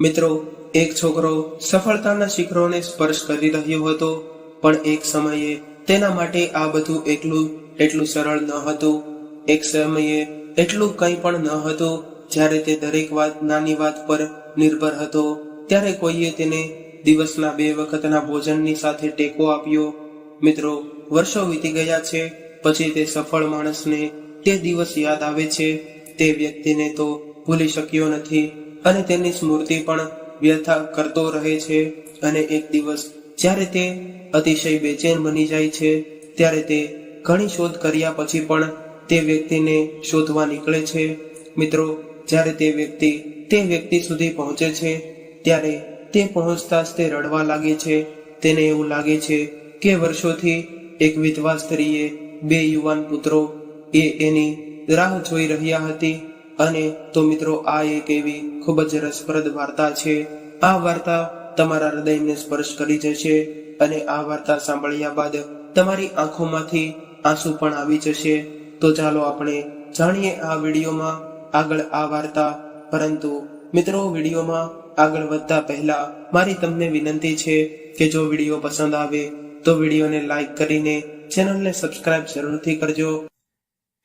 મિત્રો, એક છોકરો સફળતાના શિખરોને સ્પર્શ કરી રહ્યો હતો, પણ એક સમયે તેના માટે આ બધું એકલું એટલું સરળ ન હતું. એક સમયે એટલું કંઈ પણ ન હતું, જ્યારે તે દરેક વાત, નાની વાત પર નિર્ભર હતો. ત્યારે કોઈએ તેને દિવસના બે વખતના ભોજનની સાથે ટેકો આપ્યો. મિત્રો, વર્ષો વીતી ગયા છે, પછી તે સફળ માણસને તે દિવસ યાદ આવે છે. તે વ્યક્તિને તો ભૂલી શક્યો નથી. અને તેની સ્મૃતિ પણ વ્યથા કરતો રહે છે. અને એક દિવસ જ્યારે તે અતિશય બેચેન બની જાય છે, ત્યારે તે ઘણી શોધ કર્યા પછી પણ તે વ્યક્તિને શોધવા નીકળે છે. મિત્રો, જ્યારે તે વ્યક્તિ તે વ્યક્તિ સુધી પહોંચે છે, ત્યારે તે પહોંચતા જ તે રડવા લાગે છે. તેને એવું લાગે છે કે વર્ષોથી એક વિધવા સ્ત્રીએ બે યુવાન પુત્રો એ એની રાહ જોઈ રહ્યા હતી. અને તો મિત્રો, આ એક એવી ખૂબ જ રસપ્રદ વાર્તા છે. આ વાર્તા તમારા હૃદયને સ્પર્શ કરી જશે અને આ વાર્તા સાંભળ્યા બાદ તમારી આંખોમાંથી આંસુ પણ આવી જશે. તો ચાલો આપણે જાણીએ આ વિડીયોમાં આગળ આ વાર્તા. પરંતુ મિત્રો, વિડીયોમાં આગળ વધતા પહેલા મારી તમને વિનંતી છે કે જો વીડિયો પસંદ આવે તો વિડીયોને લાઈક કરીને ચેનલને સબસ્ક્રાઇબ જરૂરથી કરજો.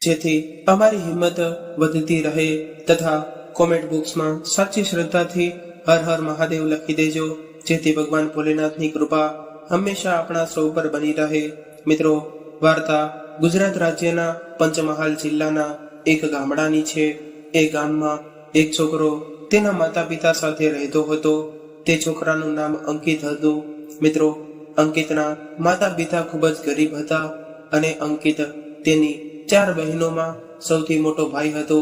જેથી અમારી હિંમત વધતી રહે તથા કોમેન્ટ બોક્સમાં સાચી શ્રદ્ધાથી હર હર મહાદેવ લખી દેજો, જેથી ભગવાન ભોલેનાથની કૃપા હંમેશા આપણા સૌ પર બની રહે. મિત્રો, વાર્તા ગુજરાત રાજ્યના પંચમહાલ જિલ્લાના એક ગામડાની છે. એ ગામમાં એક છોકરો તેના માતા પિતા સાથે રહેતો હતો. તે છોકરાનું નામ અંકિત હતું. મિત્રો, અંકિતના માતા પિતા ખૂબ જ ગરીબ હતા અને અંકિત તેની ચાર બહેનોમાં સૌથી મોટો ભાઈ હતો.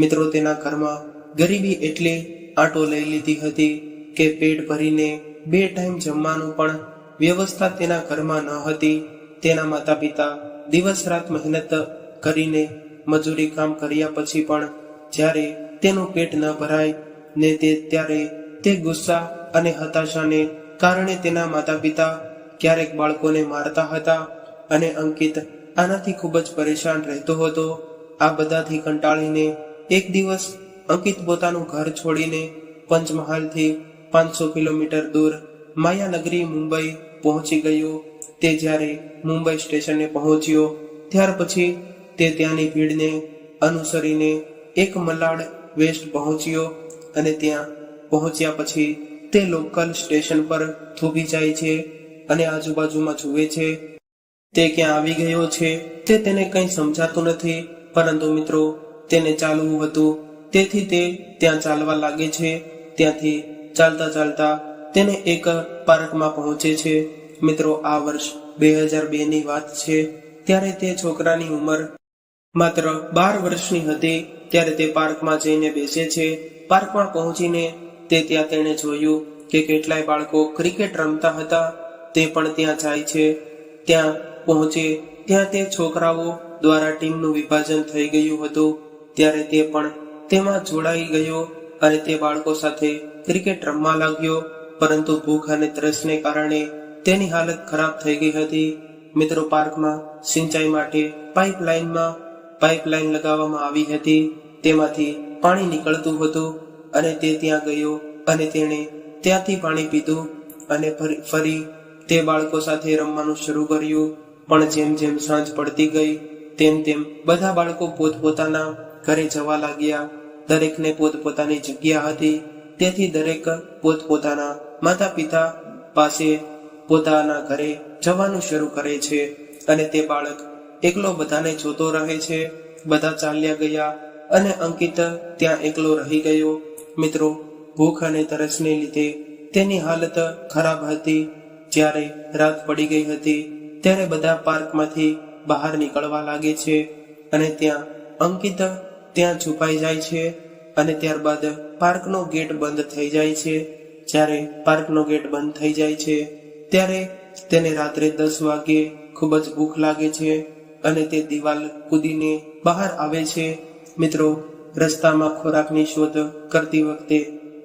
મિત્રો તેના ઘરમાં ગરીબી એટલે આટો લઈ લીધી હતી કે પેટ ભરીને બે ટાઈમ જમવાનું પણ વ્યવસ્થા તેના ઘરમાં ન હતી. તેના માતા પિતા દિવસ રાત મહેનત કરીને મજૂરી કામ કર્યા પછી પણ જ્યારે તેનું પેટ ન ભરાય ને તે ત્યારે તે ગુસ્સા અને હતાશાને કારણે તેના માતા પિતા ક્યારેક બાળકોને મારતા હતા અને અંકિત આનાથી ખૂબ જ પરેશાન રહેતો હતો. આ બધાથી કંટાળીને એક દિવસ અંકિત પોતાનું ઘર છોડીને પંચમહાલથી પાંચસો કિલોમીટર દૂર માયાનગરી મુંબઈ પહોંચી ગયો. તે જ્યારે મુંબઈ સ્ટેશને પહોંચ્યો, ત્યાર પછી તે ત્યાંની ભીડને અનુસરીને એક મલાડ વેસ્ટ પહોંચ્યો અને ત્યાં પહોંચ્યા પછી તે લોકલ સ્ટેશન પર થોભી જાય છે અને આજુબાજુમાં જુએ છે તે ક્યાં આવી ગયો છે, તે તેને કંઈ સમજાતું નથી. પરંતુ મિત્રો, તેને ચાલવું હતું. તેથી તે ત્યાં ચાલવા લાગે છે. ત્યાંથી ચાલતા ચાલતા તેને એક પાર્કમાં પહોંચે છે. મિત્રો, આ વર્ષ બે હજાર બે ની વાત છે. ત્યારે તે છોકરાની ઉંમર માત્ર બાર વર્ષની હતી. ત્યારે તે પાર્કમાં જઈને બેસે છે. પાર્કમાં પહોંચીને તે ત્યાં તેણે જોયું કે કેટલાય બાળકો ક્રિકેટ રમતા હતા. તે પણ ત્યાં જાય છે. ત્યાં પહોંચે, ત્યાં તે છોકરાઓ દ્વારા ટીમનું વિભાજન થઈ ગયું હતું. ત્યારે તે પણ તેમાં જોડાઈ ગયો અને તે બાળકો સાથે ક્રિકેટ રમવા લાગ્યો. પરંતુ ભૂખ અને ત્રસને કારણે તેની હાલત ખરાબ થઈ ગઈ હતી. મિત્રો, પાર્કમાં સિંચાઈ માટે પાઇપલાઇનમાં પાઇપલાઇન લગાવવામાં આવી હતી. તેમાંથી પાણી નીકળતું હતું અને તે ત્યાં ગયો અને તેણે ત્યાંથી પાણી પીધું અને ફરી- તે બાળકો સાથે રમવાનું શરૂ કર્યું, પણ જેમ જેમ સાંજ પડતી ગઈ, તેમ તેમ બધા બાળકો પોતપોતાના ઘરે જવા લાગ્યા. દરેકને પોતપોતાની જગ્યા હતી, તેથી દરેક પોતપોતાના માતા પિતા પાસે પોતાના ઘરે જવાનું શરૂ કરે છે અને તે બાળક એકલો બધાને જોતો રહે છે, બધા ચાલ્યા ગયા અને અંકિત ત્યાં એકલો રહી ગયો. મિત્રો, ભૂખ અને તરસને લીધે તેની હાલત ખરાબ હતી. જ્યારે રાત પડી ગઈ હતી, ત્યારે બધા પાર્કમાંથી બહાર નીકળવા લાગે છે અને ત્યાં અંકિત ત્યાં છુપાઈ જાય છે અને ત્યારબાદ પાર્કનો ગેટ બંધ થઈ જાય છે. જ્યારે પાર્કનો ગેટ બંધ થઈ જાય છે, ત્યારે તેને રાત્રે દસ વાગ્યે ખૂબ જ ભૂખ લાગે છે અને તે દિવાલ કૂદીને બહાર આવે છે. મિત્રો, રસ્તામાં ખોરાકની શોધ કરતી વખતે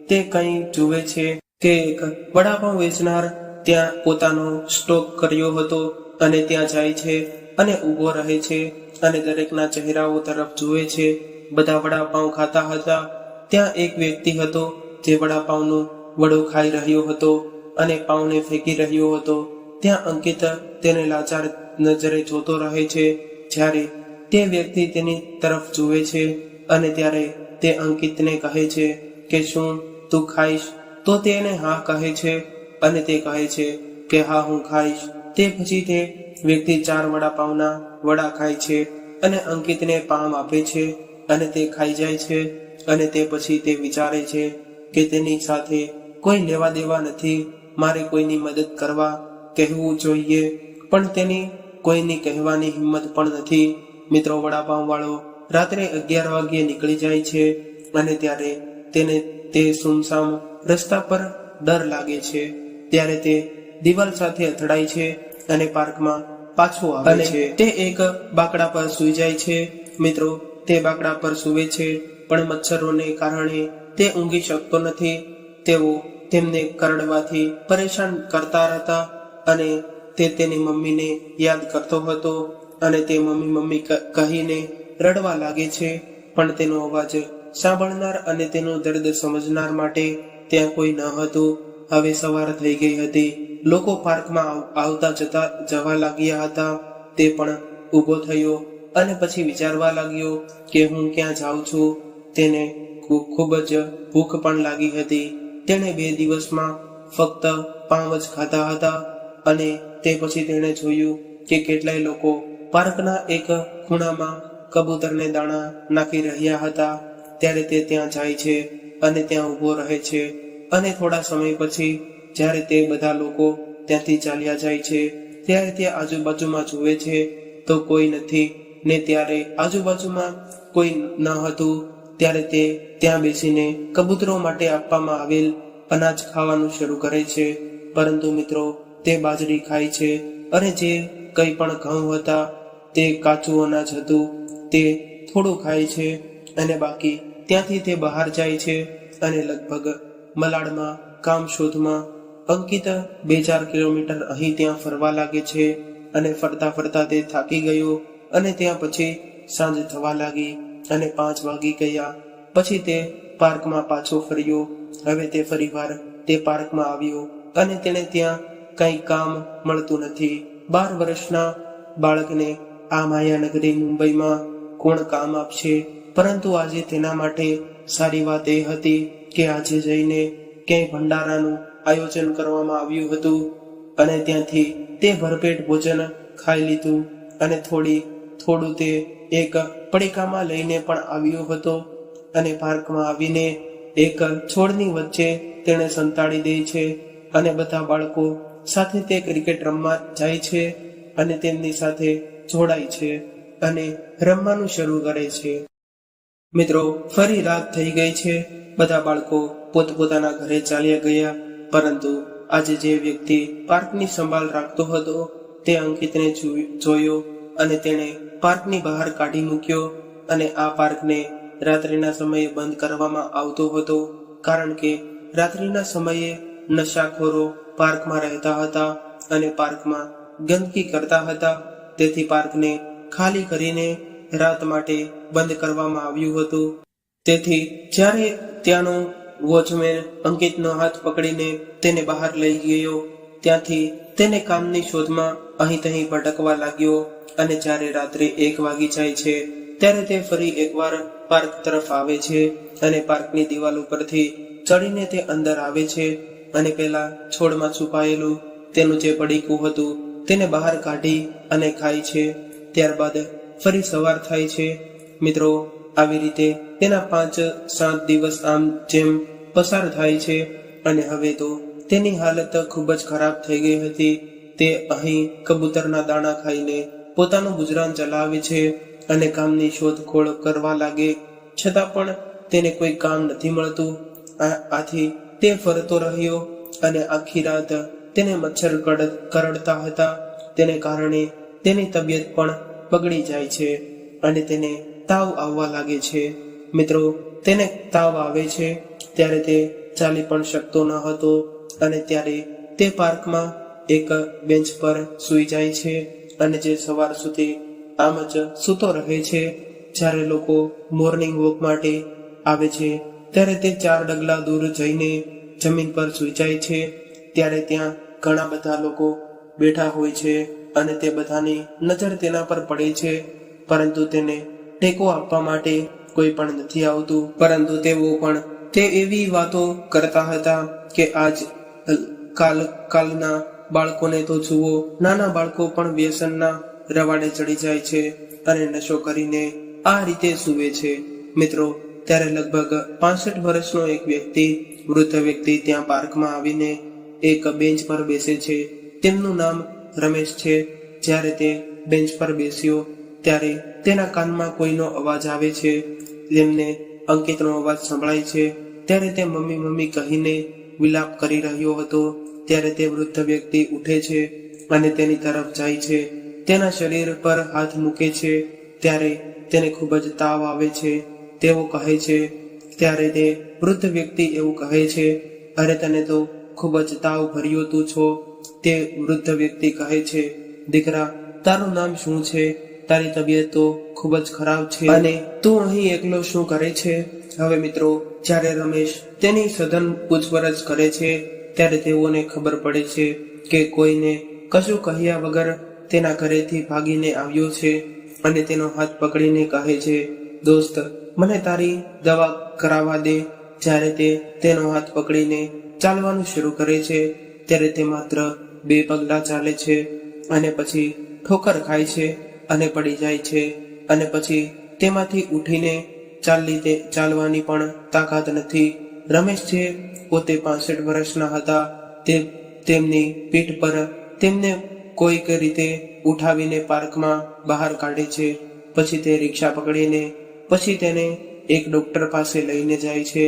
તે કંઈ જુએ છે કે એક વડાપાઉં વેચનાર ત્યાં પોતાનો સ્ટોક કર્યો હતો અને ત્યાં જાય છે અને ઊભો રહે છે અને દરેકના ચહેરાઓ તરફ જુએ છે. બધા વડાપાઉં ખાતા હતા. ત્યાં એક વ્યક્તિ હતો જે વડાપાઉંનો વડો ખાઈ રહ્યો હતો અને પાવને ફેંકી રહ્યો હતો. ત્યાં અંકિત તેને લાચાર નજરે જોતો રહે છે. જ્યારે તે વ્યક્તિ તેની તરફ જુએ છે અને ત્યારે તે અંકિતને કહે છે કે, શું તું ખાઈશ? તો તેને હા કહે છે. અને તે કહે છે કે, હા, હું ખાઈશ. તે પછી તે વ્યક્તિ ચાર વડાપાવના વડા ખાય છે અને અંકિતને પામ આપે છે અને તે ખાઈ જાય છે અને તે પછી તે વિચારે છે કે, તેની સાથે કોઈ લેવા દેવા નથી, મારે કોઈની મદદ કરવા કહેવું જોઈએ. પણ તેની કોઈની કહેવાની હિંમત પણ નથી. મિત્રો, વડાપાઉંવાળો રાત્રે અગિયાર વાગ્યે નીકળી જાય છે અને ત્યારે તેને તે સુમસામ રસ્તા પર ડર લાગે છે. ત્યારે તે દિવાલ સાથે અથડાય છે અને પાર્કમાં પાછો આવે છે. તે એક બાકડા પર સૂઈ જાય છે. મિત્રો તે બાકડા પર સૂવે છે પણ મચ્છરોને કારણે તે ઊંઘી શકતો નથી. તેઓ તેમને કરડવાથી પરેશાન કરતા હતા અને તે તેની મમ્મીને યાદ કરતો હતો અને તે મમ્મી મમ્મી કહીને રડવા લાગે છે પણ તેનો અવાજ સાંભળનાર અને તેનું દર્દ સમજનાર માટે ત્યાં કોઈ ન હતું. હવે સવાર થઈ ગઈ હતી. લોકો પાર્કમાં આવ- આવતા જતા જવા લાગ્યા હતા. તે પણ ઊભો થયો અને પછી વિચારવા લાગ્યો કે હું ક્યાં જાઉં છું. તેને ખૂબ જ ભૂખ પણ લાગી હતી. તેણે બે દિવસમાં ફક્ત પાવ જ ખાધા હતા અને તે પછી તેણે જોયું કે કેટલાય લોકો પાર્કના એક ખૂણામાં કબૂતરને દાણા નાખી રહ્યા હતા. ત્યારે તે ત્યાં જાય છે અને ત્યાં ઊભો રહે છે. અને થોડા સમય પછી જ્યારે તે બધા લોકો ત્યાંથી ચાલ્યા જાય છે, ત્યારે તે આજુબાજુમાં જુએ છે, તો કોઈ નથી ને ત્યારે આજુબાજુમાં કોઈ ન હતું, ત્યારે તે ત્યાં બેસીને કબૂતરો માટે આપવામાં આવેલ અનાજ ખાવાનું શરૂ કરે છે. પરંતુ મિત્રો, તે બાજરી ખાય છે અને જે કંઈ પણ ઘઉં હતા, તે કાચું અનાજ હતું, તે થોડું ખાય છે અને બાકી ત્યાંથી તે બહાર જાય છે અને લગભગ મલાડમાં કામ શોધમાં. અંકિત બે ચાર કિલોમીટર અહીં ત્યાં ફરવા લાગે છે અને ફરતા ફરતા તે થાકી ગયો અને ત્યાં પછી સાંજ થવા લાગી અને પાંચ વાગી ગયા. પછી તે પાર્કમાં પાછો ફર્યો. હવે તે ફરીવાર તે પાર્કમાં આવ્યો અને તેણે ત્યાં કંઈ કામ મળતું નથી. બાર વર્ષના બાળકને આ માયાનગરી મુંબઈમાં કોણ કામ આપશે? પરંતુ આજે તેના માટે સારી વાત એ હતી કે આજે જઈને ક્યાંય ભંડારાનું આયોજન કરવામાં આવ્યું હતું અને ત્યાંથી તે ભરપેટ ભોજન ખાઈ લીધું અને થોડી, થોડું તે એક પડીકામાં લઈને પણ આવ્યો હતો અને પાર્કમાં આવીને એક છોડની વચ્ચે તેણે સંતાડી દે છે અને બધા બાળકો સાથે તે ક્રિકેટ રમવા જાય છે અને તેમની સાથે જોડાય છે અને રમવાનું શરૂ કરે છે. મિત્રો, ફરી રાત થઈ ગઈ છે. બધા બાળકો પોતપોતાના ઘરે ચાલ્યા ગયા. પરંતુ આજે જે વ્યક્તિ પાર્કની સંભાળ રાખતો હતો, તે અંકિતને જોયો અને તેણે પાર્કની બહાર કાઢી મૂક્યો અને આ પાર્કને રાત્રિના સમયે બંધ કરવામાં આવતો હતો. કારણ કે રાત્રિના સમયે નશાખોરો પાર્કમાં રહેતા હતા અને પાર્કમાં ગંદકી કરતા હતા. તેથી પાર્કને ખાલી કરીને રાત માટે બંધ કરવામાં આવ્યું હતું. તેથી જ્યારે ત્યાંનો વોચમેન અંકિતનો હાથ પકડીને તેને બહાર લઈ ગયો, ત્યાંથી તેને કામની શોધમાં અહીં તહીં ભટકવા લાગ્યો અને જ્યારે રાત્રે એક વાગી જાય છે, ત્યારે તે ફરી એકવાર પાર્ક તરફ આવે છે અને પાર્કની દિવાલ ઉપરથી ચડીને તે અંદર આવે છે અને પેલા છોડમાં છુપાયેલું તેનું જે પડીકું હતું તેને બહાર કાઢી અને ખાય છે. ત્યારબાદ ફરી સવાર થાય છે. મિત્રો, આવી રીતે તેના પાંચ સાત દિવસ આમ જેમ પસાર થાય છે અને હવે તો તેની હાલત ખૂબ જ ખરાબ થઈ ગઈ હતી. તે અહીં કબૂતરના દાણા ખાઈને પોતાનું ગુજરાન ચલાવે છે અને કામની શોધખોળ કરવા લાગે. છતાં પણ તેને કોઈ કામ નથી મળતું. આથી તે ફરતો રહ્યો અને આખી રાત તેને મચ્છર કરડતા હતા. તેને કારણે તેની તબિયત પણ બગડી જાય છે અને તેને તાવ આવવા લાગે છે. મિત્રો, તેને તાવ આવે છે ત્યારે તે ચાલી પણ શકતો ન હતો અને ત્યારે તે પાર્કમાં એક બેન્ચ પર સૂઈ જાય છે અને જે સવાર સુધી આમ જ સૂતો રહે છે. જ્યારે લોકો મોર્નિંગ વોક માટે આવે છે, ત્યારે તે ચાર ડગલા દૂર જઈને જમીન પર સૂઈ જાય છે. ત્યારે ત્યાં ઘણા બધા લોકો બેઠા હોય છે. અને તે બધાની નજર તેના પર પડે છે, પરંતુ તેને ટેકો આપવા માટે કોઈ પણ નથી આવતું. પરંતુ તેઓ પણ તે એવી વાતો કરતા હતા કે આજ કાલ, કાલના બાળકોને તો જુઓ, નાના બાળકો પણ વ્યસનના રવાડે ચડી જાય છે અને નશો કરીને આ રીતે સૂવે છે. મિત્રો, ત્યારે લગભગ પાસઠ વર્ષનો એક વ્યક્તિ, વૃદ્ધ વ્યક્તિ ત્યાં પાર્કમાં આવીને એક બેન્ચ પર બેસે છે. તેમનું નામ રમેશ છે. જ્યારે તે બેન્ચ પર બેસ્યો, ત્યારે તેના કાનમાં કોઈનો અવાજ આવે છે. તેમને અંકિતનો અવાજ સંભળાય છે. ત્યારે તે મમ્મી મમ્મી કહીને વિલાપ કરી રહ્યો હતો. ત્યારે તે વૃદ્ધ વ્યક્તિ ઉઠે છે અને તેની તરફ જાય છે. તેના શરીર પર હાથ મૂકે છે. ત્યારે તેને ખૂબ જ તાવ આવે છે. તેઓ કહે છે, ત્યારે તે વૃદ્ધ વ્યક્તિ એવું કહે છે, અરે તને તો ખૂબ જ તાવ ભર્યો તું છો. તે વૃદ્ધ વ્યક્તિ કહે છે, દીકરા, તારું નામ શું છે? તારી તબિયત તો ખૂબ જ ખરાબ છે. અને તું અહીં એકલો શું કરે છે? હવે મિત્રો, જ્યારે રમેશ તેની સઘન પૂછપરછ કરે છે, ત્યારે તેઓને ખબર પડે છે કે કોઈને કશું કહ્યા વગર તેના ઘરેથી ભાગીને આવ્યો છે અને તેનો હાથ પકડીને કહે છે, દોસ્ત, મને તારી દવા કરાવવા દે. જ્યારે તે તેનો હાથ પકડીને ચાલવાનું શરૂ કરે છે, ત્યારે તે માત્ર બે પગલા ચાલે છે અને પછી ઠોકર ખાય છે અને પડી જાય છે અને પછી તેમાંથી ઉઠીને ચાલી તે ચાલવાની પણ તાકાત નથી. રમેશ જે પોતે પાસઠ વર્ષના હતા તે તેમની પીઠ પર તેમને કોઈક રીતે ઉઠાવીને પાર્કમાં બહાર કાઢે છે. પછી તે રિક્ષા પકડીને, પછી તેને એક ડોક્ટર પાસે લઈને જાય છે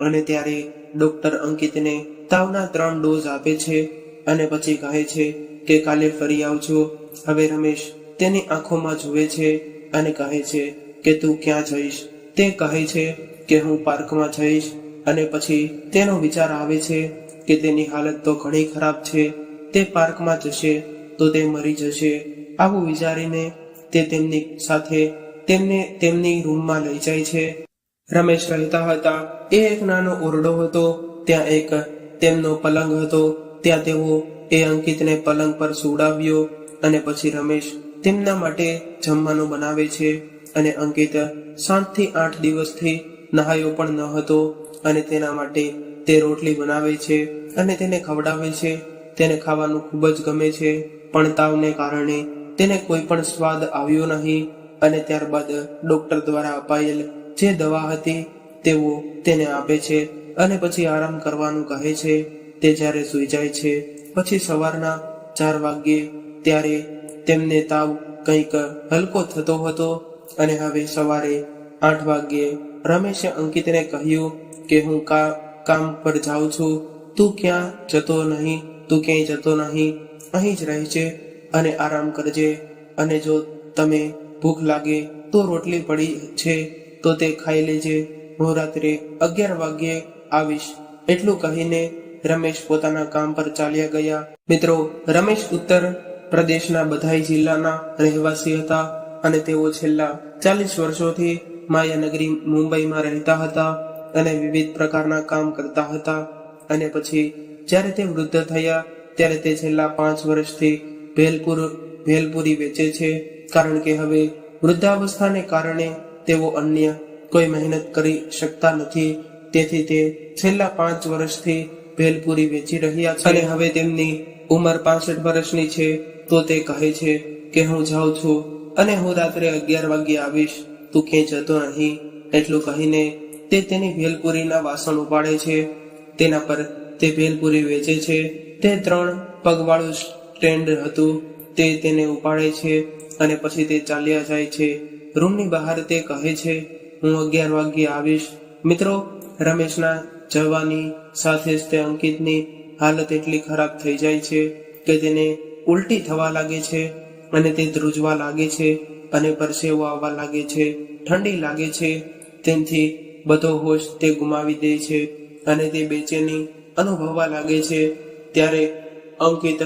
અને ત્યારે ડોક્ટર અંકિતને તાવના ત્રણ ડોઝ આપે છે. અને પછી કહે છે કે કાલે ફરી આવજો. હવે રમેશ, તેની આંખોમાં જુએ છે અને કહે છે કે તું ક્યાં જઈશ? તે કહે છે કે હું પાર્કમાં જઈશ અને પછી તેનો વિચાર આવે છે કે તેની હાલત તો ઘણી ખરાબ છે. તે પાર્કમાં જશે તો તે મરી જશે. આવું વિચારીને તે તેમની સાથે તેમને તેમની રૂમમાં લઈ જાય છે. રમેશ રહેતા હતા. એ એક નાનો ઓરડો હતો. ત્યાં એક તેમનો પલંગ હતો. ત્યાં તેઓ એ અંકિતને પલંગ પર સુવડાવ્યો અને પછી રમેશ તેમના માટે જમવાનું બનાવે છે અને અંકિત સાતથી આઠ દિવસથી નહાયો પણ ન હતો અને તેના માટે તે રોટલી બનાવે છે અને તેને ખવડાવે છે. તેને ખાવાનું ખૂબ જ ગમે છે, પણ તાવને કારણે તેને કોઈ પણ સ્વાદ આવ્યો નહીં અને ત્યારબાદ ડોક્ટર દ્વારા અપાયેલ જે દવા હતી તેઓ તેને આપે છે અને પછી આરામ કરવાનું કહે છે. તે જ્યારે સૂઈ જાય છે, પછી સવારના ચાર વાગ્યે ત્યારે તેમને તાવ કંઈક હલકો થતો હતો અને હવે સવારે આઠ વાગ્યે રમેશે અંકિતને કહ્યું કે, હું કા, કામ પર જાઉં છું. તું ક્યાં જતો નહીં? તું ક્યાંય જતો નહીં? અહીં જ રહેજે અને આરામ કરજે. અને જો તમે ભૂખ લાગે તો રોટલી પડી છે, તો તે ખાઈ લેજે. હું રાત્રે અગિયાર વાગ્યે આવીશ. એટલું કહીને રમેશ પોતાના કામ પર ચાલ્યા ગયા. મિત્રો, રમેશ ઉત્તર પ્રદેશના બધાઈ જિલ્લાના રહેવાસી હતા અને તેઓ છેલ્લા ચાલીસ વર્ષોથી માયાનગરી મુંબઈમાં રહેતા હતા અને વિવિધ પ્રકારના કામ કરતા હતા. અને પછી જ્યારે તે વૃદ્ધ થયા, ત્યારે તે છેલ્લા પાંચ વર્ષથી ભેલપુર, ભેલપુરી વેચે છે. કારણ કે હવે વૃદ્ધાવસ્થાને કારણે તેઓ અન્ય કોઈ મહેનત કરી શકતા નથી. તેથી તે છેલ્લા પાંચ વર્ષથી ભેલપુરી વેચી રહ્યા છે અને હવે તેમની ઉંમર પાસઠ વર્ષની છે, તો તે કહે છે કે હું જાઉં છું અને હું રાત્રે અગિયાર વાગ્યે આવીશ. તું ક્યાંય જતો નહીં. એટલું કહીને તે તેની ભેલપુરીના વાસણ ઉપાડે છે. તેના પર તે ભેલપુરી વેચે છે. તે ત્રણ પગવાળું સ્ટેન્ડ હતું. તે તેને ઉપાડે છે અને પછી તે ચાલ્યા જાય છે. રૂમની બહાર તે કહે છે, હું અગિયાર વાગ્યે આવીશ. મિત્રો, રમેશના જવાની સાથે જ તે અંકિતની હાલત એટલી ખરાબ થઈ જાય છે કે તેને ઉલટી થવા લાગે છે અને તે ધ્રુજવા લાગે છે અને પરસેવો આવવા લાગે છે, ઠંડી લાગે છે. તેથી બધો હોશ તે ગુમાવી દે છે અને તે બેચેની અનુભવવા લાગે છે. ત્યારે અંકિત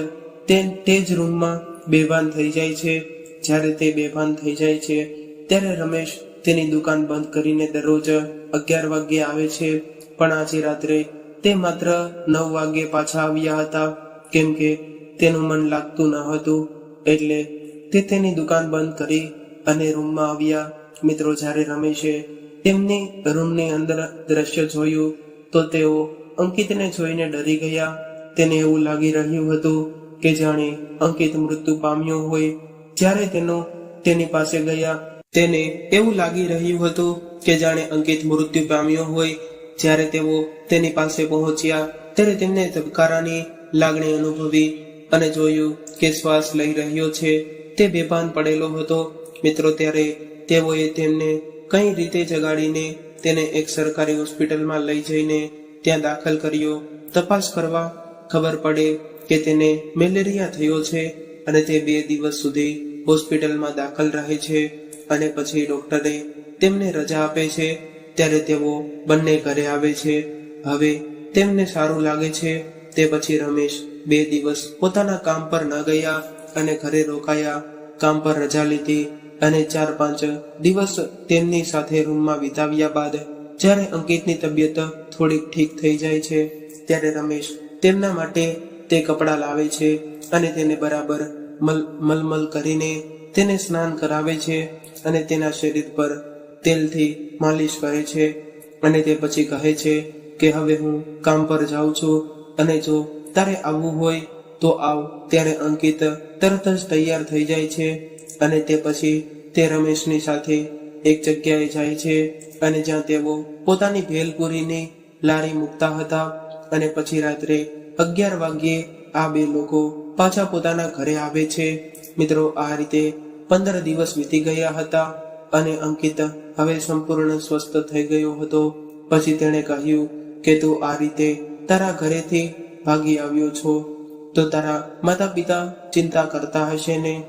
તે તે જ રૂમમાં બેભાન થઈ જાય છે. જ્યારે તે બેભાન થઈ જાય છે, ત્યારે રમેશ તેની દુકાન બંધ કરીને દરરોજ અગિયાર વાગ્યે આવે છે. પણ આજે રાત્રે તે માત્ર નવ વાગ્યે પાછા આવ્યા હતા, કેમ કે તેનું મન લાગતું ન હતું. એટલે તે તેની દુકાન બંધ કરી અને રૂમમાં આવ્યા. મિત્રો, જ્યારે રમેશે તેમની રૂમની અંદર દ્રશ્ય જોયું, તો તેઓ અંકિતને જોઈને ડરી ગયા. તેને એવું લાગી રહ્યું હતું કે જાણે અંકિત મૃત્યુ પામ્યો હોય. જ્યારે તેનો તેની પાસે ગયા, તેને એવું લાગી રહ્યું હતું કે જાણે અંકિત મૃત્યુ પામ્યો હોય. જ્યારે તેઓ તેની પાસે પહોંચ્યા, ત્યારે તેમને ધબકારાની લાગણી અનુભવી અને જોયું કે શ્વાસ લઈ રહ્યો છે. તે બેભાન પડેલો હતો. મિત્રો, ત્યારે તેઓએ તેમને કઈ રીતે જગાડીને તેને એક સરકારી હોસ્પિટલમાં લઈ જઈને ત્યાં દાખલ કર્યો? તપાસ કરવા ખબર પડે કે તેને મેલેરિયા થયો છે અને તે બે દિવસ સુધી હોસ્પિટલમાં દાખલ રહે છે અને પછી ડોક્ટરે તેમને રજા આપે છે. ત્યારે તેઓ બંને ઘરે આવે છે. હવે તેમને સારું લાગે છે. તે પછી રમેશ બે દિવસ પોતાના કામ પર ન ગયા અને ઘરે રોકાયા. કામ પર રજા લીધી અને ચાર પાંચ દિવસ તેમની સાથે રૂમમાં વિતાવ્યા બાદ જ્યારે અંકિતની તબિયત થોડીક ઠીક થઈ જાય છે, ત્યારે રમેશ તેમના માટે તે કપડાં લાવે છે અને તેને બરાબર મલ, મલમલ કરીને તેને સ્નાન કરાવે છે અને તેના શરીર પર તેલથી માલિશ કરે છે અને તે પછી કહે છે કે હવે હું કામ પર જાઉં છું અને જો તારે આવવું હોય તો આવ. ત્યારે અંકિત તરત જ તૈયાર થઈ જાય છે અને તે પછી તે રમેશની સાથે એક જગ્યાએ જાય છે અને જ્યાં તેઓ પોતાની ભેલપુરીની લારી મૂકતા હતા અને પછી રાત્રે અગિયાર વાગ્યે આ બે લોકો પાછા પોતાના ઘરે આવે છે. મિત્રો, આ રીતે પંદર દિવસ વીતી ગયા હતા. અને અંકિત હવે સંપૂર્ણ સ્વસ્થ થઈ ગયો હતો. પછી તેણે કહ્યું કે તું આ રીતે તારા ઘરેથી ભાગી આવ્યો છો. તો તારા માતા પિતા ચિંતા કરતા હશે ને?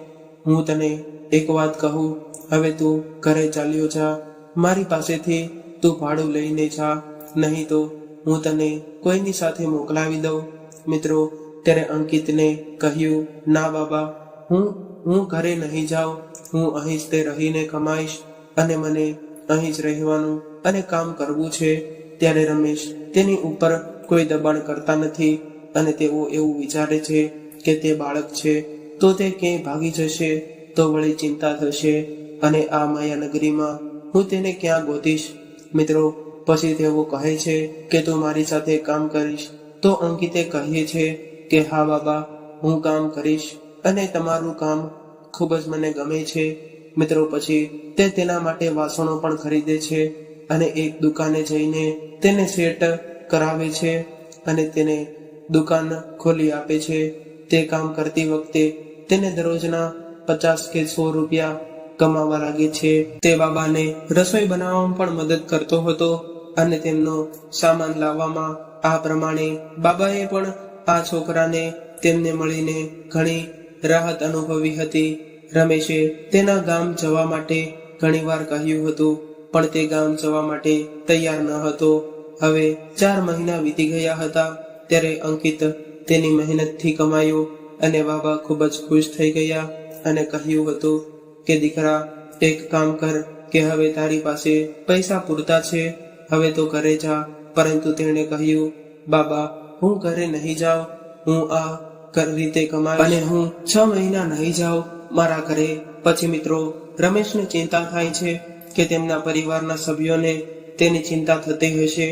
હું તને એક વાત કહું. હવે તું ઘરે ચાલ્યો જા. મારી પાસેથી તું ભાડું લઈને જા. નહીં તો હું તને કોઈની સાથે મોકલાવી દઉં. મિત્રો, ત્યારે અંકિતને કહ્યું, ના બાબા, હું હું ઘરે નહીં જાઉં, હું અહીં જ તે રહીને કમાઈશ અને મને અહીં જ રહેવાનું અને કામ કરવું છે. ત્યારે રમેશ તેની ઉપર કોઈ દબાણ કરતા નથી અને તેઓ એવું વિચારે છે કે તે બાળક છે. તો તે ક્યાંય ભાગી જશે તો વળી ચિંતા થશે અને આ માયાનગરીમાં હું તેને ક્યાં ગોતીશ? મિત્રો, પછી તેઓ કહે છે કે તું મારી સાથે કામ કરીશ. તો અંકિતે કહે છે કે, હા બાબા, હું કામ કરીશ. અને તમારું કામ ખૂબ જ મને ગમે છે. મિત્રો, પછી તે તેના માટે વાસણો પણ ખરીદે છે અને એક દુકાને જઈને તેને સેટ કરાવે છે અને તેને દુકાન ખોલી આપે છે. તે કામ કરતી વખતે તેને દરરોજના પચાસ કે સો રૂપિયા કમાવા લાગે છે. તે બાબાને રસોઈ બનાવવામાં પણ મદદ કરતો હતો અને તેમનો સામાન લાવવામાં આ પ્રમાણે બાબાએ પણ આ છોકરાને તેમને મળીને ઘણી રાહત અનુભવી હતી. રમેશે તેના ગામ જવા માટે ઘણીવાર કહ્યું હતું, પણ તે ગામ જવા માટે તૈયાર ન હતો. હવે ચાર મહિના વીતી ગયા હતા, ત્યારે અંકિત તેની મહેનતથી કમાયો અને બાબા ખૂબ જ ખુશ થઈ ગયા અને કહ્યું હતું કે, દીકરા, એક કામ કર કે હવે તારી પાસે પૈસા પૂરતા છે, હવે તો ઘરે જા. પરંતુ તેણે કહ્યું, બાબા, હું ઘરે નહીં જાઉં. હું આ કર રીતે કમાય? અને હું છ મહિના નહીં જાઉં મારા ઘરે. પછી મિત્રો, રમેશને ચિંતા થાય છે કે તેમના પરિવારના સભ્યોને તેની ચિંતા થતી હશે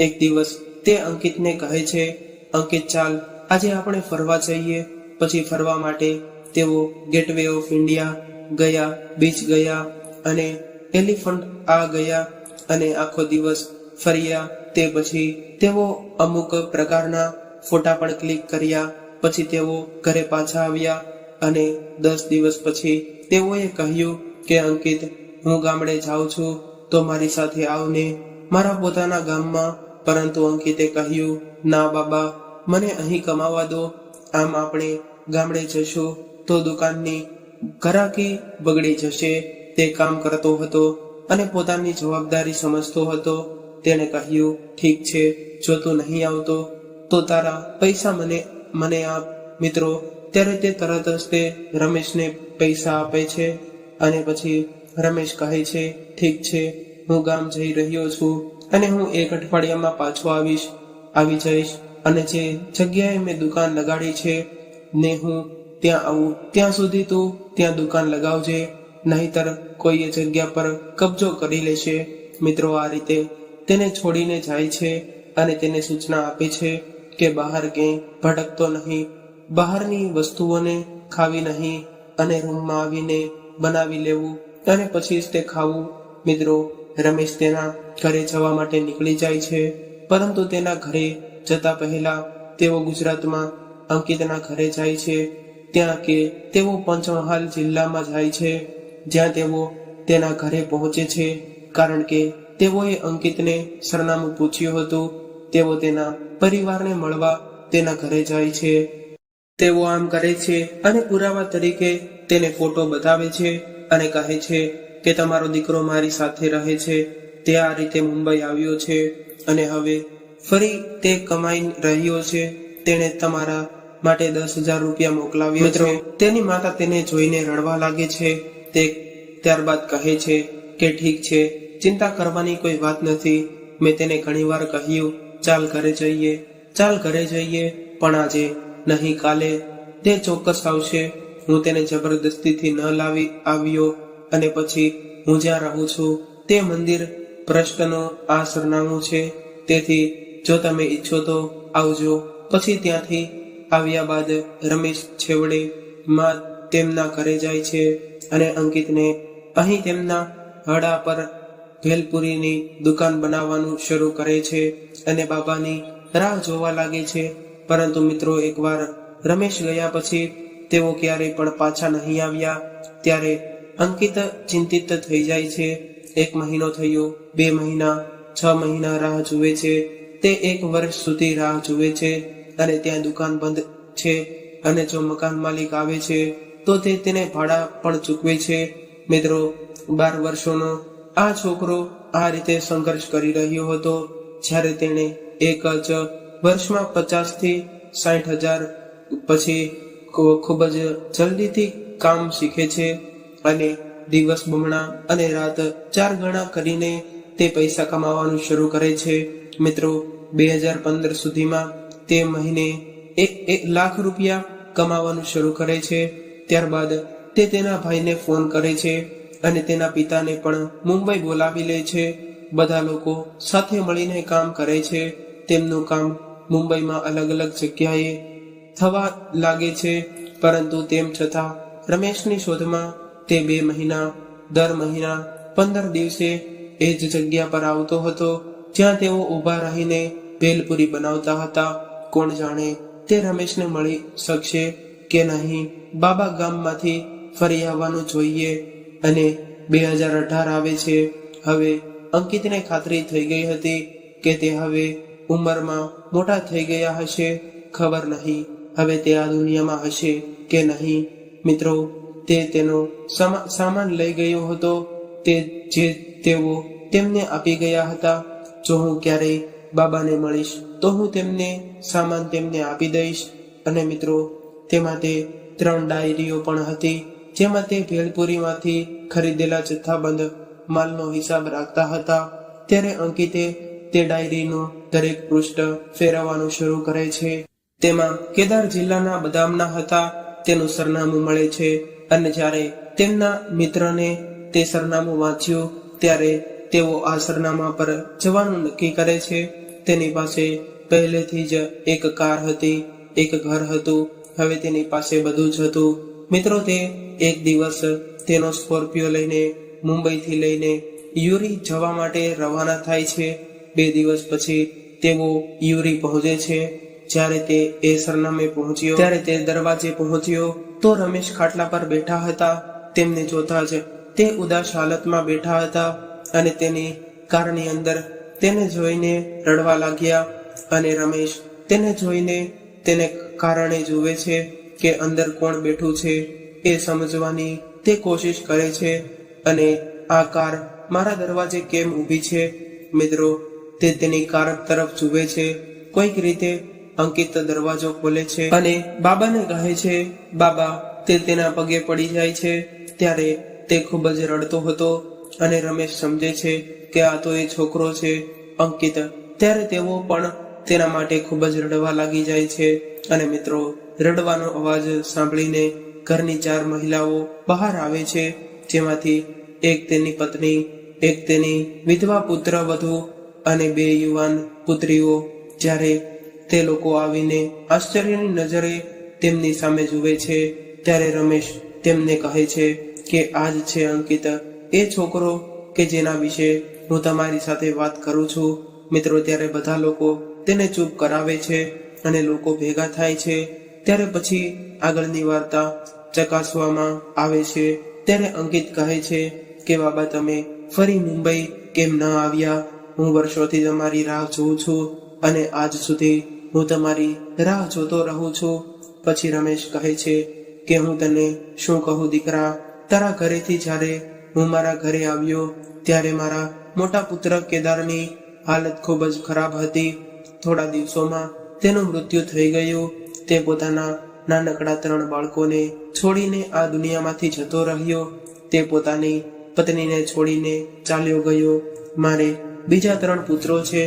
એક દિવસ તે અંકિતને કહે છે, અંકિત, ચાલ, આજે આપણે ફરવા જઈએ. પછી ફરવા માટે તેઓ ગેટવે ઓફ ઇન્ડિયા ગયા બીચ ગયા અને એલિફન્ટ આ ગયા અને આખો દિવસ ફર્યા. તે પછી તેઓ અમુક પ્રકારના ફોટા પણ ક્લિક કર્યા. પછી તેઓ ઘરે પાછા આવ્યા અને દસ દિવસ પછી તેઓએ કહ્યું કે, અંકિત, હું ગામડે જાઉં છું, તો મારી સાથે આવને. મારા પોતાના ગામમાં. પરંતુ અંકિતે કહ્યું, ના બાબા, મને અહીં કમાવા દો. આમ આપણે ગામડે જશું તો દુકાનની ઘરાકી બગડી જશે. તે કામ કરતો હતો અને પોતાની જવાબદારી સમજતો હતો. તેણે કહ્યું, ઠીક છે, જો તું નહીં આવતો, તો તારા પૈસા મને મને આપ, મિત્રો, ત્યારે તે તરત જ તે રમેશને પૈસા આપે છે અને પછી રમેશ કહે છે, ઠીક છે, હું ગામ જઈ રહ્યો છું અને હું એક અઠવાડિયામાં પાછો આવીશ, આવી જઈશ અને જે જગ્યાએ મેં દુકાન લગાડી છે ને હું ત્યાં આવું. ત્યાં સુધી તું ત્યાં દુકાન લગાવજે, નહીતર કોઈ એ જગ્યા પર કબજો કરી લેશે. મિત્રો, આ રીતે તેને છોડીને જાય છે અને તેને સૂચના આપે છે કે બહાર ક્યાંય ભટકતો નહીં. બહારની વસ્તુઓને ખાવી નહીં અને રૂમમાં આવીને બનાવી લેવું અને પછી જ તે ખાવું. મિત્રો, રમેશ તેના ઘરે જવા માટે નીકળી જાય છે. પરંતુ તેના ઘરે જતા પહેલા તેઓ ગુજરાતમાં અંકિતના ઘરે જાય છે. ત્યાં કે તેઓ પંચમહાલ જિલ્લામાં જાય છે. જ્યાં તેઓ તેના ઘરે પહોંચે છે. કારણ કે તેઓએ અંકિતને સરનામું પૂછ્યું હતું. તેઓ તેના પરિવારને મળવા તેના ઘરે જાય છે. તેઓ આમ કરે છે અને પુરાવા તરીકે તેને ફોટો બતાવે છે અને કહે છે કે તમારો દીકરો મારી સાથે રહે છે. તે આ રીતે મુંબઈ આવ્યો છે અને હવે ફરી તે કમાઈ રહ્યો છે. તેણે તમારા માટે દસ હજાર રૂપિયા મોકલાવ્યો મિત્રો તેની માતા તેને જોઈને રડવા લાગે છે. તે ત્યારબાદ કહે છે કે ઠીક છે ચિંતા કરવાની કોઈ વાત નથી. મેં તેને ઘણીવાર કહ્યું ચાલ ઘરે જઈએ, ચાલ ઘરે જઈએ, પણ આજે નહીં કાલે. તે ચોક્કસ આવશે. હું તેને જબરદસ્તીથી ન લાવી આવ્યો અને પછી હું જ્યાં રહું છું, તે મંદિર ભ્રષ્ટનો આ સરનામું છે. તેથી જો તમે ઈચ્છો તો આવજો. પછી ત્યાંથી આવ્યા બાદ રમેશ છેવડે માં તેમના ઘરે જાય છે અને અંકિતને અહીં તેમના હડા પર ભેલપુરીની દુકાન બનાવવાનું શરૂ કરે છે અને બાબાની રાહ જોવા લાગે છે. પરંતુ મિત્રો, એકવાર રમેશ ગયા પછી તેઓ ક્યારેય પણ પાછા નહીં આવ્યા. ત્યારે અંકિત ચિંતિત થઈ જાય છે. એક મહિનો થયો, બે મહિના, છ મહિના રાહ જુએ છે. તે એક વર્ષ સુધી રાહ જુએ છે અને ત્યાં દુકાન બંધ છે અને જો મકાન માલિક આવે છે, તો તે તેને ભાડા પણ ચૂકવે છે. મિત્રો, બાર વર્ષોનો આ છોકરો આ રીતે સંઘર્ષ કરી રહ્યો હતો, જ્યારે તેણે એક જ વર્ષમાં પચાસથી સાઠ હજાર પછી ખૂબ જ જલ્દીથી કામ શીખે છે અને દિવસ બમણા અને રાત ચાર ગણા કરીને તે પૈસા કમાવાનું શરૂ કરે છે. મિત્રો, બે હજાર પંદર સુધીમાં તે મહિને એક એક લાખ રૂપિયા કમાવાનું શરૂ કરે છે. ત્યારબાદ તે તેના ભાઈને ફોન કરે છે. અને તેના પિતાને પણ મુંબઈ બોલાવી લે છે. બધા લોકો સાથે મળીને કામ કરે છે. તેમનું કામ મુંબઈમાં અલગ અલગ જગ્યાએ થવા લાગે છે. પરંતુ તેમ છતાં, રમેશની શોધમાં તે બે મહિના, દર મહિના, પંદર દિવસે એ જ જગ્યા પર આવતો હતો, જ્યાં તેઓ ઊભા રહીને ભેલપુરી બનાવતા હતા. કોણ જાણે તે રમેશને મળી શકશે કે નહીં, બાબા ગામમાંથી ફરી આવવાનું જોઈએ. અને બે હજાર અઢાર આવે છે. હવે અંકિતને ખાતરી થઈ ગઈ હતી કે તે હવે ઉંમરમાં મોટા થઈ ગયા હશે. ખબર નહીં હવે તે આ દુનિયામાં હશે કે નહીં. મિત્રો, તે તેનો સમા- સામાન લઈ ગયો હતો. તે જે તેઓ તેમને આપી ગયા હતા. જો હું ક્યારેય બાબાને મળીશ, તો હું તેમને સામાન તેમને આપી દઈશ. અને મિત્રો તેમાં તે ત્રણ ડાયરીઓ પણ હતી. જેમાં તે ભેલપુરીમાંથી ખરીદેલા જથ્થાબંધ માલનો હિસાબ રાખતા હતા. ત્યારે અંકિતે તે ડાયરીનું દરેક પૃષ્ઠ ફેરવવાનું શરૂ કરે છે. તેમાં કેદાર જિલ્લાના બદામના હતા, તેનું સરનામું મળે છે અને જ્યારે તેમના મિત્રને તે સરનામું વાંચ્યું, ત્યારે તેઓ આ સરનામા પર જવાનું નક્કી કરે છે. તેની પાસે પહેલેથી જ એક કાર હતી, એક ઘર હતું, હવે તેની પાસે બધું જ હતું. મિત્રો, તે એક દિવસ તેનો સ્કોર્પિયો લઈને મુંબઈથી લઈને યુરી જવા માટે રવાના થાય છે. બે દિવસ પછી તેઓ યુરી પહોંચે છે. જ્યારે તે એ સરનામે પહોંચ્યો. ત્યારે તે દરવાજે પહોંચ્યો તો રમેશ ખાટલા પર બેઠા હતા. તેમને જોતા જ તે ઉદાસ હાલતમાં બેઠા હતા અને તેની કારની અંદર તેને જોઈને રડવા લાગ્યા અને રમેશ તેને જોઈને તેને કારણે જુએ છે કે અંદર કોણ બેઠું છે. એ સમજવાની તે કોશિશ કરે છે અને આ કાર મારા દરવાજે કેમ ઊભી છે? મિત્રો, તે તેની કાર તરફ જુએ છે, કોઈક રીતે અંકિત દરવાજો ખોલે છે અને બાબાને કહે છે, બાબા, તે તેના પગે પડી જાય છે. ત્યારે તે ખૂબ જ રડતો હતો અને રમેશ સમજે છે કે આ તો એ છોકરો છે, અંકિત. ત્યારે તેઓ પણ તેના માટે ખૂબ જ રડવા લાગી જાય છે. અને મિત્રો, રડવાનો અવાજ સાંભળીને ઘરની ચાર મહિલાઓ બહાર આવે છે, જેમાંથી એક તેની પત્ની, એક તેની વિધવા પુત્ર વધુ અને બે યુવાન પુત્રીઓ. જ્યારે તે લોકો આવીને આશ્ચર્યની નજરે તેમની સામે જુએ છે, ત્યારે રમેશ તેમને કહે છે કે આ જ છે અંકિત, એ છોકરો કે જેના વિશે હું તમારી સાથે વાત કરું છું. મિત્રો, ત્યારે બધા લોકો તેને ચૂપ કરાવે છે અને લોકો ભેગા થાય છે ત્યારે પછી આગળની વાર્તા ચકાસવામાં આવે છે. ત્યારે અંકિત કહે છે કે, બાબા, તમે ફરી મુંબઈ કેમ ન આવ્યા? હું વર્ષોથી તમારી રાહ જોઉં છું અને આજ સુધી હું તમારી રાહ જોતો રહું છું. પછી રમેશ કહે છે કે, હું તને શું કહું દીકરા? તારા ઘરેથી જ્યારે હું મારા ઘરે આવ્યો, ત્યારે મારા મોટા પુત્ર કેદારની હાલત ખૂબ જ ખરાબ હતી. થોડા દિવસોમાં તેનું મૃત્યુ થઈ ગયું. તે પોતાના નાનકડા ત્રણ બાળકોને છોડીને આ દુનિયામાંથી જતો રહ્યો. તે પોતાની પત્નીને છોડીને ચાલ્યો ગયો. મારે બીજા ત્રણ પુત્રો છે,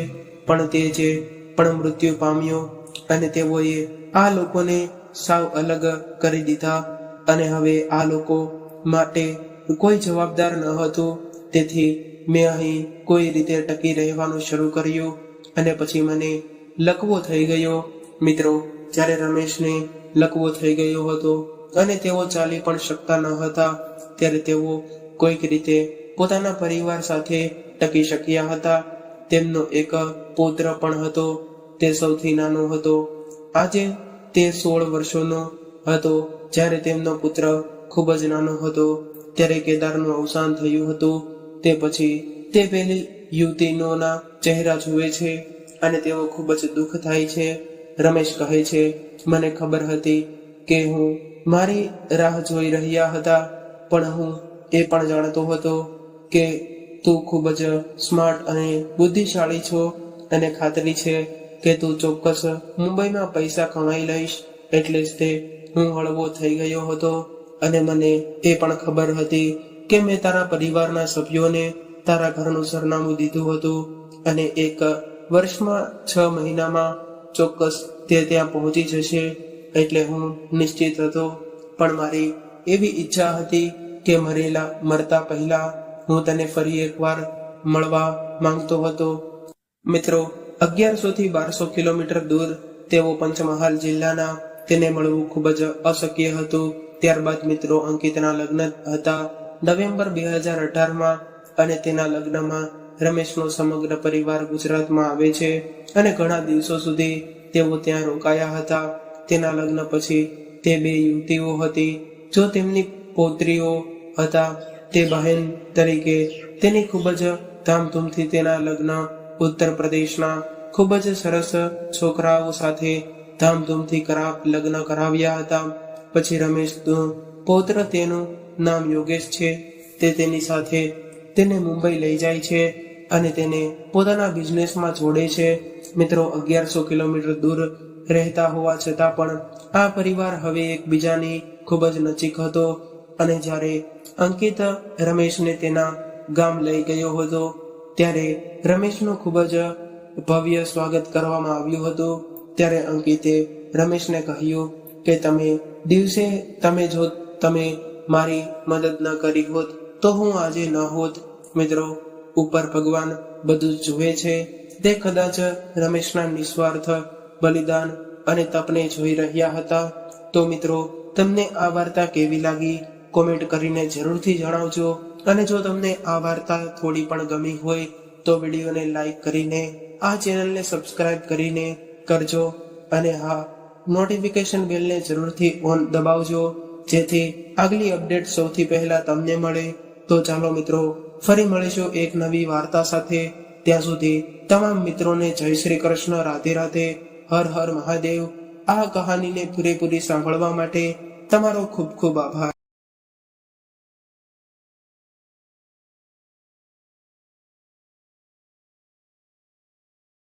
પણ તે જે પણ મૃત્યુ પામ્યો અને તેઓએ આ લોકોને સાવ અલગ કરી દીધા અને હવે આ લોકો માટે કોઈ જવાબદાર ન હતું. તેથી મેં અહીં કોઈ રીતે ટકી રહેવાનું શરૂ કર્યું અને પછી મને લકવો થઈ ગયો. મિત્રો જ્યારે રમેશને લકવો થઈ ગયો હતો અને તેઓ ચાલી પણ શકતા ન હતા, ત્યારે તેઓ કોઈક રીતે પોતાના પરિવાર સાથે ટકી શક્યા હતા. તેમનો એક પુત્ર પણ હતો, તે સૌથી નાનો હતો. આજે તે સોળ વર્ષોનો હતો, જ્યારે તેમનો પુત્ર ખૂબ જ નાનો હતો. ત્યારે કેદારનું અવસાન થયું હતું. તે પછી તે પેલી યુવતીનોના ચહેરા જુએ છે અને તેઓ ખૂબ જ દુઃખ થાય છે. રમેશ કહે છે, મને ખબર હતી કે હું મારી રાહ જોઈ રહ્યા હતા, પણ હું એ પણ જાણતો હતો કે તું ખૂબ જ સ્માર્ટ અને બુદ્ધિશાળી છો અને ખાતરી છે કે તું ચોક્કસ મુંબઈમાં પૈસા કમાઈ લઈશ એટલે જ તે હું હળવો થઈ ગયો હતો અને મને એ પણ ખબર હતી કે મેં તારા પરિવારના સભ્યોને તારા ઘરનું સરનામું દીધું હતું અને એક વર્ષમાં છ મહિનામાં ચોક્કસ તે ત્યાં પહોંચી જશે એટલે હું નિશ્ચિત હતો. પણ મારી એવી ઈચ્છા હતી કે મરેલા, મરતા પહેલા હું તને ફરી એકવાર મળવા માંગતો હતો. મિત્રો, અગિયારસો થી બારસો કિલોમીટર દૂર તેઓ પંચમહાલ જિલ્લાના તેને મળવું ખૂબ જ અશક્ય હતું. ત્યારબાદ મિત્રો, અંકિતના લગ્ન હતા નવેમ્બર બે હજાર અઢારમાં અને તેના લગ્નમાં રમેશનો સમગ્ર પરિવાર ગુજરાતમાં આવે છે અને ઘણા દિવસો સુધી તેઓ ત્યાં રોકાયા હતા. તેના લગ્ન પછી તે બે યુવતીઓ હતી. જો તેમની પૌત્રીઓ હતા, તે બહેન તરીકે તેની ખૂબ જ ધામધૂમથી તેના લગ્ન ઉત્તર પ્રદેશના ખૂબ જ સરસ છોકરાઓ સાથે ધામધૂમથી કરા, લગ્ન કરાવ્યા હતા. પછી રમેશ પૌત્ર તેનું નામ યોગેશ છે. તે તેની સાથે તેને મુંબઈ લઈ જાય છે. અને તેને પોતાના બિઝનેસમાં જોડે છે. મિત્રો, અગિયારસો કિલોમીટર દૂર રહેતા હોવા છતાં પણ આ પરિવાર હવે એકબીજાની ખૂબ જ નજીક હતો અને જ્યારે અંકિત રમેશને તેના ગામ લઈ ગયો હતો, ત્યારે રમેશનું ખૂબ જ ભવ્ય સ્વાગત કરવામાં આવ્યું હતું. ત્યારે અંકિતે રમેશને કહ્યું કે, તમે દિવસે તમે જો તમે મારી મદદ ન કરી હોત, તો હું આજે ન હોત. મિત્રો ઉપર ભગવાન બધું જુએ છે, તે કદાચ રમેશના નિસ્વાર્થ બલિદાન અને તપને જોઈ રહ્યા હતા. તો મિત્રો, તમને આ વાર્તા કેવી લાગી? કોમેન્ટ કરીને જરૂરથી જણાવજો. અને જો તમને આ વાર્તા થોડી પણ ગમી હોય, તો વિડીયોને લાઈક કરીને, આ ચેનલને સબસ્ક્રાઇબ કરીને કરજો. અને હા, નોટિફિકેશન બેલને જરૂરથી ઓન દબાવજો, જેથી આગલી અપડેટ સૌથી પહેલા તમને મળે. તો ચાલો મિત્રો ફરી મળીશું એક નવી વાર્તા સાથે. ત્યાં સુધી તમામ મિત્રોને જય શ્રી કૃષ્ણ, રાધે રાધે, હર હર મહાદેવ. આ કહાનીને પૂરેપૂરી સાંભળવા માટે તમારો ખૂબ ખૂબ આભાર.